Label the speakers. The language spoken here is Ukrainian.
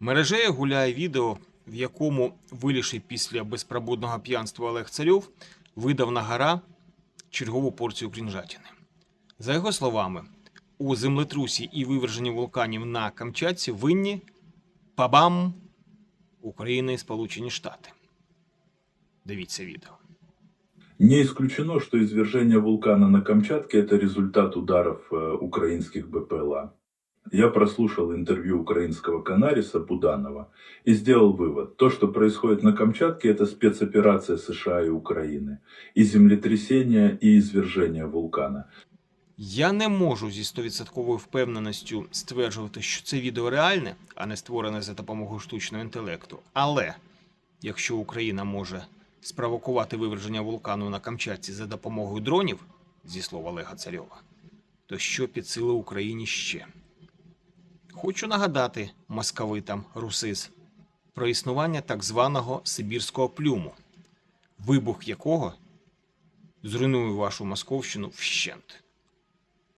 Speaker 1: Мережею гуляє відео, в якому виліший після безпробудного п'янства Олег Царьов видав на гора чергову порцію крінжатини. За його словами, у землетрусі і виверженні вулканів на Камчатці винні пабам Україна і Сполучені Штати. Дивіться відео.
Speaker 2: Не исключено, что извержение вулкана на Камчатке – это результат ударов э, украинских БПЛА. Я прослушал интервью украинского канариса Буданова и сделал вывод. То, что происходит на Камчатке, это спецоперация США и Украины. И землетрясение, и извержение вулкана.
Speaker 1: Я не можу зі стовідсотковою впевненістю стверджувати, що це відео реальне, а не створене за допомогою штучного інтелекту. Але якщо Україна може спровокувати виверження вулкану на Камчатці за допомогою дронів, зі слов Олега Царьова, то що під сили Україні ще? Хочу нагадати московитам русис про існування так званого Сибірського плюму, вибух якого зруйнує вашу Московщину вщент.